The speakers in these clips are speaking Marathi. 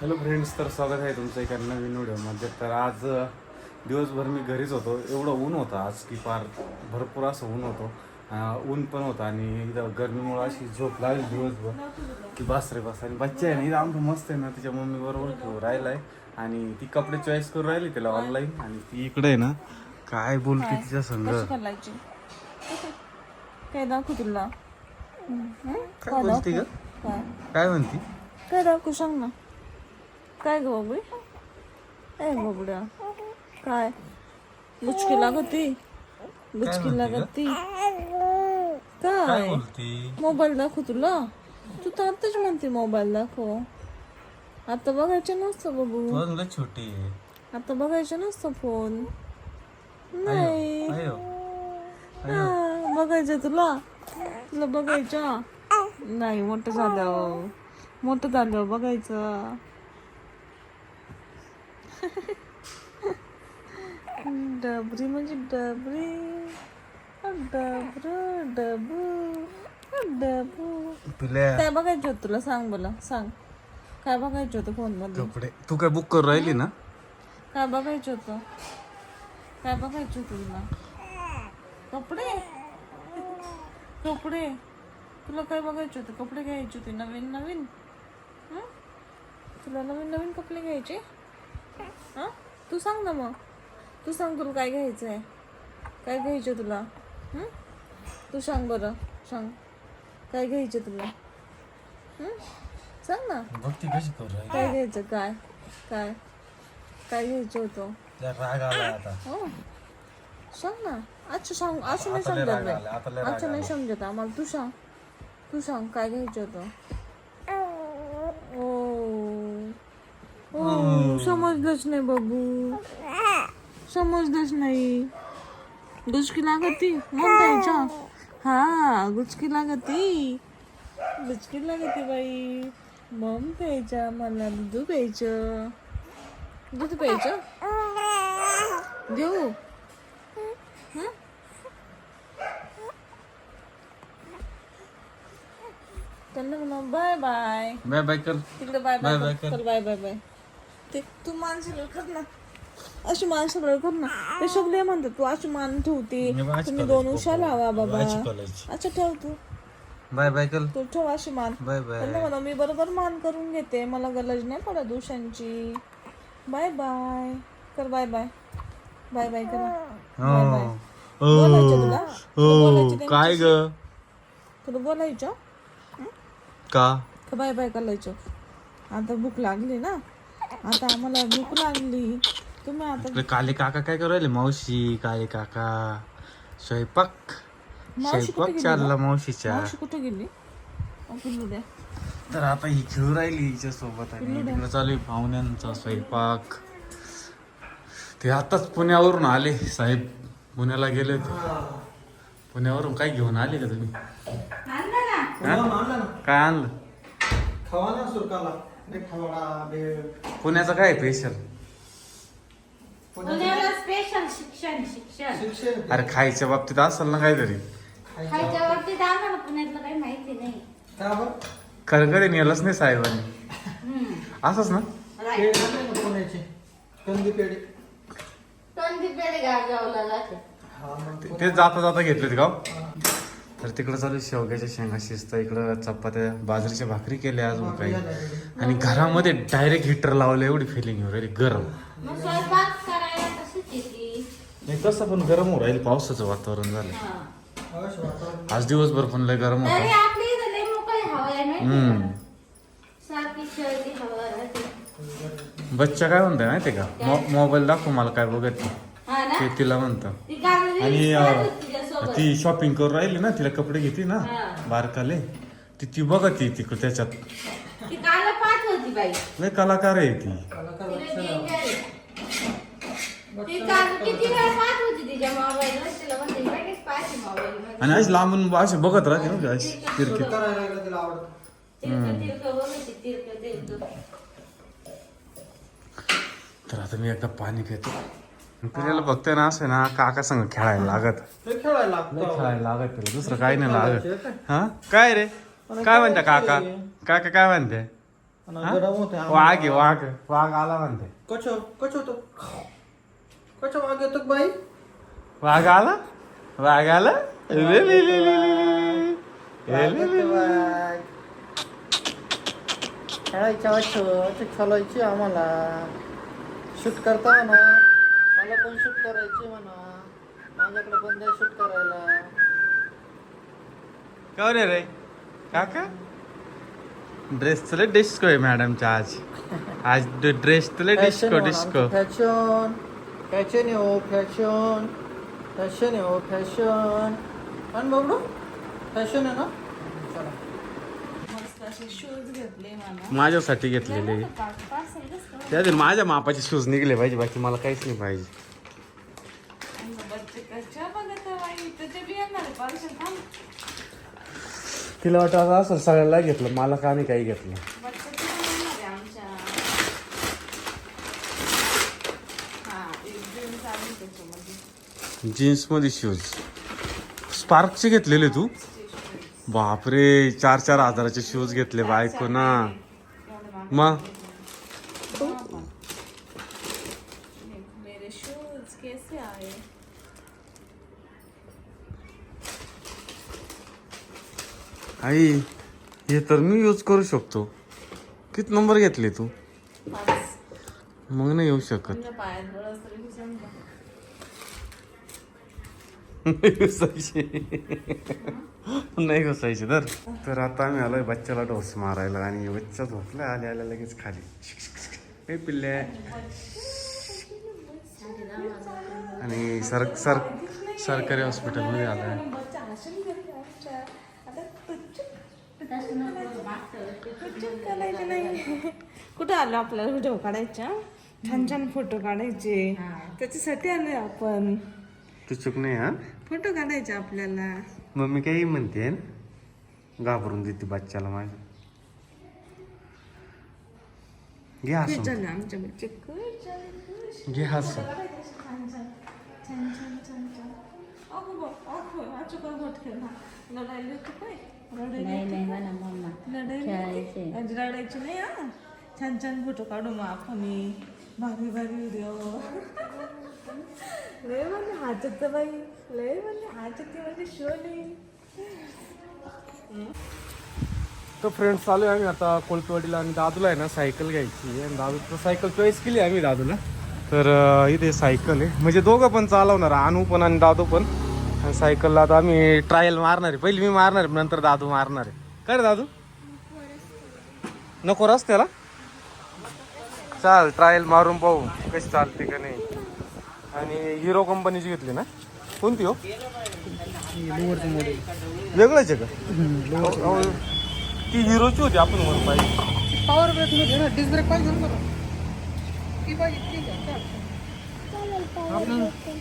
हॅलो फ्रेंड्स तर स्वागत आहे तुमचं एका नवीन व्हिडिओमध्ये. तर आज दिवसभर मी घरीच होतो. एवढं ऊन होतं आज की फार भरपूर असं ऊन होतं. ऊन पण होतं आणि इथं गरमीमुळं अशी झोप लागली दिवसभर की बस रे बस. आणि बच्चा आहे ना इथं आमचं मस्त आहे ना तिच्या मम्मी बरोबर राहिला आहे आणि ती कपडे चॉईस करून राहिली त्याला ऑनलाईन आणि ती इकडे आहे ना काय बोलते तिच्या घालायची काय दाखवू तुला? काय बोलते काय म्हणती? काय दाखवू सांग ना. काय ग बाबडी ए बाबड्या? काय? गुचकी लागती? गुचकी लागती? काय मोबाईल दाखवू तुला. तू तर आत्ताच म्हणते मोबाईल दाखव. आता बघायचं नसतं बाबू. छोटी आता बघायचं नसतं फोन. नाही. बघायचं तुला. तुला बघायचं? नाही मोठं झालं मोठं झालं बघायचं. डबरी म्हणजे डबरी डबर डबू डबू. पिल्या काय बघायचं होतं तुला? सांग बोला सांग. काय बघायचं होतं फोनमध्ये कपडे. तू काय बुक करून राहिली ना? काय बघायचं होतं? काय बघायचं होतं तुला? कपडे? कपडे? तुला काय बघायचे होते? कपडे घ्यायचे होते नवीन नवीन? हं? तुला नवीन नवीन कपडे घ्यायचे? हां? तू सांग ना मग. तू सांग तुला काय घ्यायचं आहे काय घ्यायचं तुला? तू सांग बरं. सांग. काय घ्यायचं तुला? सांग ना. कशी करू काय घ्यायचं? काय? काय? काय घ्यायचं होतं? त्या राग आला आता. हो. सांग ना. अच्छा सांग. असं नाही समजत राग अच्छा नाही समजत. आम्हाला तू सांग. तू सांग. काय घ्यायचं होतं? समजलंच नाही बाबू समजलंच नाही गुचकी लागती मग द्यायच्या हा गुचकी लागती गुचकी लागती बाई मम प्यायच्या मला दूध प्यायचं दूध प्यायचं देऊ म्हणा बाय बाय बाय बाय कर तिकडे बाय बाय कर बाय बाय बाय ते तू माणसाला कर ना. अशी माणसाला कर ना. ते सगळे म्हणतात तू अशी मान ठेवते. मी तुम्ही दोन उशा लावा बाबा. करायची अच्छा ठेव तू. बाय बाय कर तू ठेव अशी मान. Bye bye. त्यांना म्हणा मी बरोबर मान करून घेते. मला गरज नाही पडत उशांची. Bye bye. कर बाय बाय. बाय बाय करा. Bye bye. बोलायचं तुला? बोलायचं? काय ग? तुला बोलायचं? का? का बाय बाय करायचं आता भूक लागली ना. आता आम्हाला भूक लागली. तुम्ही आता काले काका काय करू राहिले? मावशी काले काका स्वयंपाक. मावशी कुठे स्वयंपाक गेली चालला मावशीच्या. मावशी कुठे गेली? अहो, पिल्लू द्या. तर आता ही खेळू राहिली हिच्या सोबत आणि चालू आहे पाहुण्यांचा स्वयंपाक. ते आताच पुण्यावरून आले. साहेब पुण्याला गेले होते. पुण्यावरून काय घेऊन आले का तुम्ही? हा? काय आणलं? खवा ना सुरकाला. भेळ पुण्याचं काय स्पेशल पुण्याला स्पेशल शिक्षण शिक्षण. शिक्षण. अरे खायच्या बाबतीत असेल ना काहीतरी. खायच्या बाबतीत. आम्हाला पुण्यातलं काही माहिती नाही. का बरं? खरकडे नेलंच नाही साहेबांनी. हम्म. असंच ना? पेढे आणले ना पुण्याचे? कंदी पेढे. तंदी पेढे गावला जाते. हा मग ते- ते जाता जाता घेतलेत का हो? तर तिकडं चालू शेवग्याच्या शेंगा शिजत इकडं चपात्या बाजरीच्या भाकरी केल्या अजून काही. आणि घरामध्ये डायरेक्ट हिटर लावलं एवढी फिलिंग येऊ राहिली गरम. नाही कसं पण गरम होऊ राहील पावसाचं वातावरण झालं. हा. आज दिवसभर पण लय गरम होतं. बच्चा काय म्हणतोय माहिती का? मो- मोबाईल दाखव मला काय बघत. हा ते तिला म्हणतं. आणि ती शॉपिंग करून राहिली ना तिला कपडे घेते ना हा. बारकाले. ती ती बघत ती तिकडे त्याच्यात. ती काल पाठ होती बाई. लय कलाकार आहे ती. आणि अशी लांबून अशी बघत राहते ना अशी तिरकी तर आता मी एकदा पाणी पितो. पिल्याला बघतोय ना असं ना काका संग खेळायला लागत. खेळायला लागतं. लागत तिला दुसरं काही नाही लागत. हा? काय रे? काय म्हणते काका? काका काय म्हणते? वाघ आहे वाघ वाघ आला म्हणते. कचो कचो तो. कचो वाघ येतो बाई? वाघ आला? वाघ आला? ले, ले, ले, ले, ले, ले. ले, ले, ले, ले. खेळायच्या वाटतं खेळायची आम्हाला. शूट करता म्हणा मला पण शूट करायची म्हणा. माझ्याकडे बंद आहे शूट करायला. का रे रे? काका? ड्रेस तुला डिस्को आहे मॅडमच्या आज. आज ड्रेस तुला डिस्को डिस्को फॅशन फॅशन हो फॅशन फॅशन हो फॅशन आणि बघू फॅशन आहे ना? चला. माझ्यासाठी घेतलेले. पार्सल त्यातील माझ्या मापाचे शूज निघले पाहिजे बाकी मला काहीच नाही पाहिजे. तिला वाटत असं सगळ्याला घेतलं मला का नाही काही घेतलं. जीन्समध्ये जीन्समध्ये शूज स्पार्कचे घेतलेले तू? बापरे चार चार हजाराचे शूज घेतले बायको ना. मग मेरे शूज कैसे आए आई हे तर मी यूज करू शकतो. किती नंबर घेतले तू? मग नाही येऊ शकत. नाही घुसायचे. तर. तर आता आम्ही आलोय बच्चाला डोस मारायला आणि बच्चा झोपला. आले आल्या लगेच खाली. हे पिल्ले. आणि सर सर सरकारी हॉस्पिटलमध्ये आलोय. बच्चा हसून गेला आमच्या. आता तुच्छ करायचं नाही कुठं आलो आपल्याला? व्हिडिओ काढायच्या? छान छान फोटो काढायचे. त्याच्यासाठी आलोय आपण. तू चूक नाही हा? फोटो काढायचे आपल्याला. मम्मी काही म्हणते घाबरून देते बच्चाला माझ्या घे खुश हसून झाले आमचे बच्चे खुश झाले खुश घे हसून छान छान छान छान. छान छान अगो बा अगो आजू का घोट खेळला लढायला होती काय रडायला नाही नाही? म्हणा मम्मा? खेळायचे. आज रडायची नाही हा? छान छान फोटो काढू मग आपण भारी भारी व्हिडिओ लय म्हणजे हाचत बाई. लय म्हणजे हाचत म्हणजे शोली. तर फ्रेंड्स चालू आहे आम्ही आता कोलपेवाडीला आणि दादूला आहे ना सायकल घ्यायची. आहे आणि दादू तर सायकल चॉईस केली आहे आम्ही दादूला. तर इथे सायकल आहे. म्हणजे दोघं पण चालवणार अनु पण आणि दादू पण. आणि सायकलला आता आम्ही ट्रायल मारणार आहे. पहिली मी मारणार आहे नंतर दादू मारणार आहे. काय रे दादू? नको रस्त्याला चाल ट्रायल मारून पाहू कशी चालते का नाही. आणि हिरो कंपनीची घेतली ना? कोणती हो? वेगळंच आहे का? अहो, ती हिरोची होती आपण वर पाहिजे पॉवर ब्रेकमध्ये ना डिस्क ब्रेक पाहिजे ना ती पाहिजे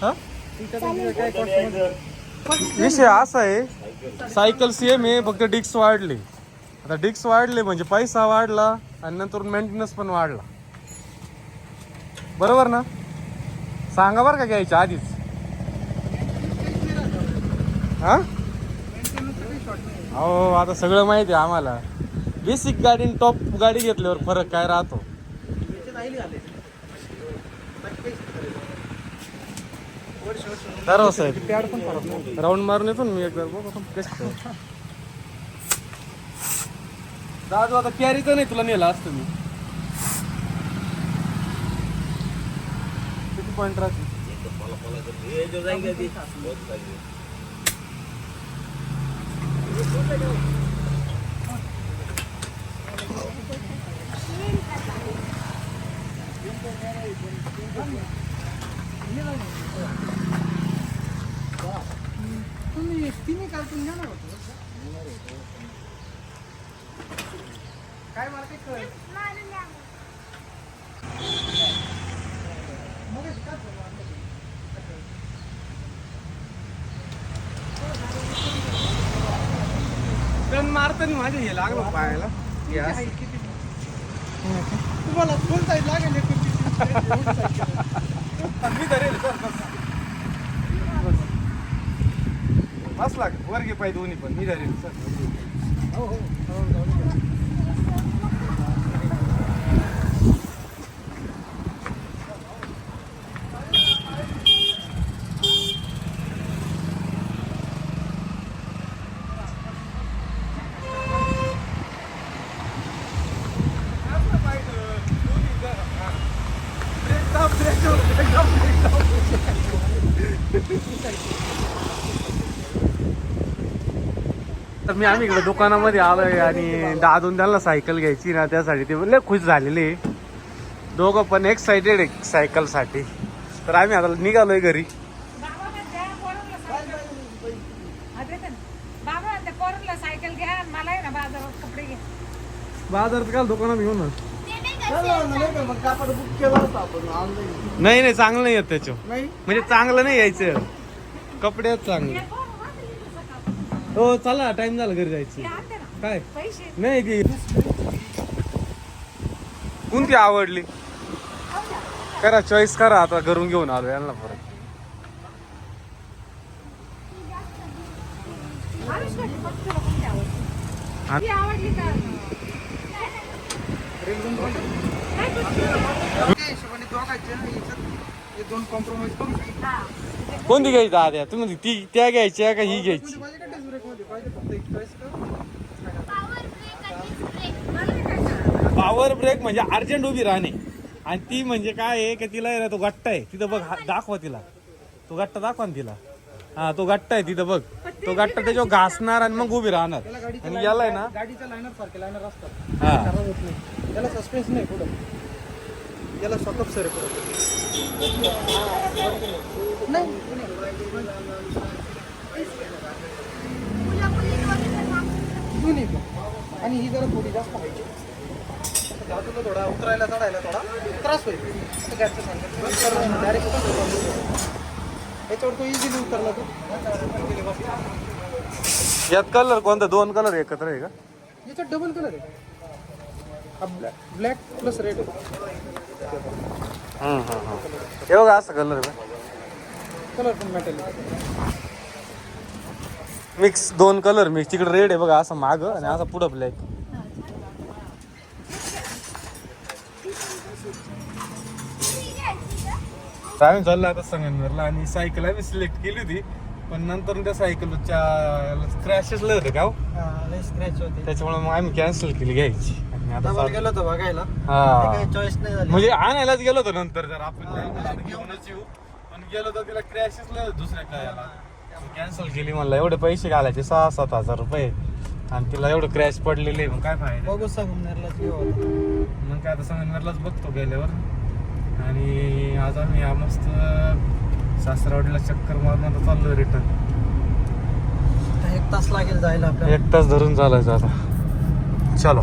हा? विषय असा आहे सायकल सेम आहे फक्त डिक्स वाढले. आता डिक्स वाढले म्हणजे पैसा वाढला आणि नंतर मेंटेनन्स पण वाढला. बरोबर ना? सांगा बरं का घ्यायच्या आधीच. हा? हो आता सगळं माहिती आहे आम्हाला. बेसिक गाडी टॉप गाडी घेतल्यावर फरक काय राहतो? ठरव साहेब. राऊंड मारून येतो ना मी एकदा बघ आपण कसं दादू आता कॅरीचं नाही तुला नेला असतं मी. किती पॉईंट राहते? तुम्ही तिन्ही कालतून घेणार होतो काय मला कळ कळलं गण मारताना माझ्या हे लागलं पायाला गॅस तुम्हाला फुल साईज लागेल तुमची मी धरेल सर बस. लाग वर घे पाहिजे दोन्ही पण मी धरेल सर. हो हो. तर मी आम्ही इकडे दुकानामध्ये आलोय आणि दादून त्यांना सायकल घ्यायची ना त्यासाठी ते लय खुश झालेले. दोघं पण एक्साइटेड आहे सायकलसाठी. तर आम्ही आता निघालोय घरी. बाजारात काल दुकानात घेऊन नाही नाही चांगलं नाही येत नाही. म्हणजे चांगलं नाही यायचं. कपडे चांगले. हो चला टाइम झाला घरी जायचं. काय? पैसे नाही ती कोणती आवडली? करा चॉईस करा आता घरून घेऊन आलो यांना परत. आवडली दोन कॉम्प्रोमाइज करू कोणती घ्यायची आद्या तुम्ही ती त्या घ्यायच्या का ही घ्यायची? पॉवर ब्रेक म्हणजे अर्जंट उभी राहणे. आणि ती म्हणजे काय आहे की तिला आहे ना तो गट्टा आहे. तिथं बघ हा- दाखवा तिला. तो गट्टा दाखवा ना तिला. हा तो गट्टा आहे तिथं बघ. तो गट्टा त्याच्यावर घासणार आणि मग उभी राहणार. आणि याला आहे ना गाडीच्या लाईनर सारखे लाईनर असतात. हा. खराब होत नाही. त्याला सस्पेन्स नाही पुढं. याला शॉकअप सर नाही पण. आणि ही जरा थोडी जास्त पाहिजे तुला थोडा उतरायला चढायला थोडा त्रास होईल. घरचं सांगतात डायरेक्ट याच्यावर तो इझिली उतरला तो. यात कलर कोणता? दोन कलर एकत्र आहे का? याच्यात डबल कलर आहे. हा ब्लॅक ब्लॅक प्लस रेड आहे हम्म, हम्म, हम्म. हे बघा असं कलर कलर पण मेटल मिक्स दोन कलर मिक्स तिकडे रेड आहे बघा असं माग आणि असं पुढं ब्लॅक आम्ही चाललो आता संगमनेरला आणि सायकल आम्ही सिलेक्ट केली होती पण नंतर त्या सायकलच्या क्रॅशेस लय होते का हो? लय स्क्रॅच होते त्याच्यामुळे मग आम्ही कॅन्सल केली घ्यायची आता डबल चाललो. गेलो होतो बघायला. ते हा काही चॉईस नाही झाली. म्हणजे आणायलाच गेलो होतो नंतर जर आपण घेऊनच येऊ. पण गेलो तर तिला होते दुसऱ्या काय कॅन्सल केली म्हणलं एवढे पैसे घालायचे सहा सात हजार रुपये. आणि तिला एवढं क्रॅश पडलेले मग काय फायदा? बघू संगमनेरला मग काय आता संगमनेरलाच बघतो गेल्यावर. आणि आज आम्ही हा मस्त सासरावाडीला चक्कर मारून आता चाललोय रिटर्न एक तास लागेल जायला आपल्याला. एक तास धरून चालायचं आता. चलो.